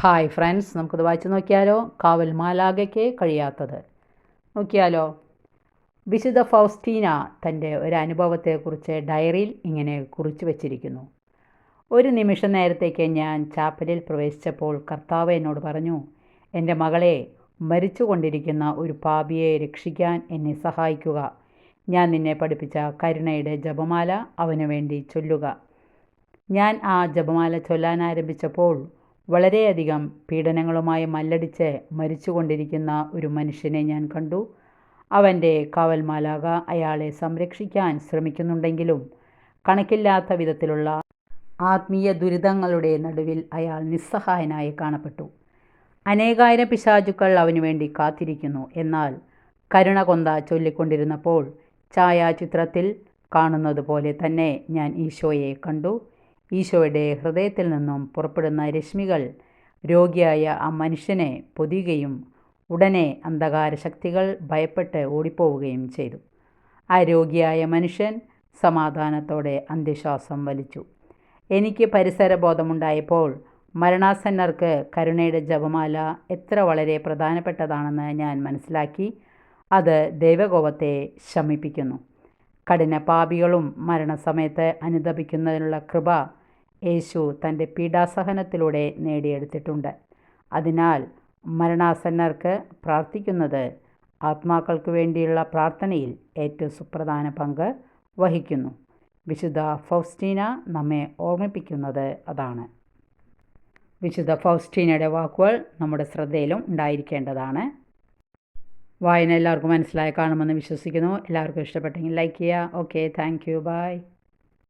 Hi friends നമുക്കത് വായിച്ചു നോക്കിയാലോ? കാവൽ മാലാകയ്ക്ക് കഴിയാത്തത്. നോക്കിയാലോ? വിശുദ്ധ ഫൗസ്റ്റീന തന്റെ ഒരു അനുഭവത്തെക്കുറിച്ച് ഡയറിയിൽ ഇങ്ങനെ കുറിച്ചു വച്ചിരിക്കുന്നു. ഒരു നിമിഷ നേരത്തേക്ക് ഞാൻ ചാപ്പലിൽ പ്രവേശിച്ചപ്പോൾ കർത്താവ് എന്നോട് പറഞ്ഞു എന്റെ മകളെ മരിച്ചുകൊണ്ടിരിക്കുന്ന ഒരു പാപിയെ രക്ഷിക്കാൻ എന്നെ സഹായിക്കുക. ഞാൻ നിന്നെ പഠിപ്പിച്ച കരുണയുടെ ജപമാല അവന് വേണ്ടി ചൊല്ലുക. ഞാൻ ആ ജപമാല ചൊല്ലാൻ ആരംഭിച്ചപ്പോൾ വളരെയധികം പീഡനങ്ങളുമായി മല്ലടിച്ച് മരിച്ചുകൊണ്ടിരിക്കുന്ന ഒരു മനുഷ്യനെ ഞാൻ കണ്ടു. അവന്റെ കാവൽമാലാക അയാളെ സംരക്ഷിക്കാൻ ശ്രമിക്കുന്നുണ്ടെങ്കിലും കണക്കില്ലാത്ത വിധത്തിലുള്ള ആത്മീയ ദുരിതങ്ങളുടെ നടുവിൽ അയാൾ നിസ്സഹായനായി കാണപ്പെട്ടു. അനേകായിരം പിശാചുക്കൾ അവനു വേണ്ടി കാത്തിരിക്കുന്നു എന്നാൽ കരുണ കൊന്ത ചൊല്ലിക്കൊണ്ടിരുന്നപ്പോൾ ഛായാചിത്രത്തിൽ കാണുന്നത് പോലെ തന്നെ ഞാൻ ഈശോയെ കണ്ടു. ഈശോയുടെ ഹൃദയത്തിൽ നിന്നും പുറപ്പെടുന്ന രശ്മികൾ രോഗിയായ ആ മനുഷ്യനെ പൊതിയുകയും ഉടനെ അന്ധകാര ശക്തികൾ ഭയപ്പെട്ട് ഓടിപ്പോവുകയും ചെയ്തു. ആ രോഗിയായ മനുഷ്യൻ സമാധാനത്തോടെ അന്ത്യശ്വാസം വലിച്ചു. എനിക്ക് പരിസരബോധമുണ്ടായപ്പോൾ മരണാസന്നർക്ക് കരുണയുടെ ജപമാല എത്ര വളരെ പ്രധാനപ്പെട്ടതാണെന്ന് ഞാൻ മനസ്സിലാക്കി. അത് ദൈവകോപത്തെ ശമിപ്പിക്കുന്നു. കഠിന പാപികളും മരണസമയത്ത് അനുദപിക്കുന്നതിനുള്ള കൃപ യേശു തന്റെ പീഡാസഹനത്തിലൂടെ നേടിയെടുത്തിട്ടുണ്ട്. അതിനാൽ മരണാസന്നർക്ക് പ്രാർത്ഥിക്കുന്നത് ആത്മാക്കൾക്ക് വേണ്ടിയുള്ള പ്രാർത്ഥനയിൽ ഏറ്റവും സുപ്രധാന പങ്ക് വഹിക്കുന്നു. വിശുദ്ധ ഫൗസ്റ്റീന നമ്മെ ഓർമ്മിപ്പിക്കുന്നത് അതാണ്. വിശുദ്ധ ഫൗസ്റ്റീനയുടെ വാക്കുകൾ നമ്മുടെ ശ്രദ്ധയിലും ഉണ്ടായിരിക്കേണ്ടതാണ്. വായന എല്ലാവർക്കും മനസ്സിലായി കാണുമെന്ന് വിശ്വസിക്കുന്നു. എല്ലാവർക്കും ഇഷ്ടപ്പെട്ടെങ്കിൽ ലൈക്ക് ചെയ്യുക. Okay thank you. ബൈ.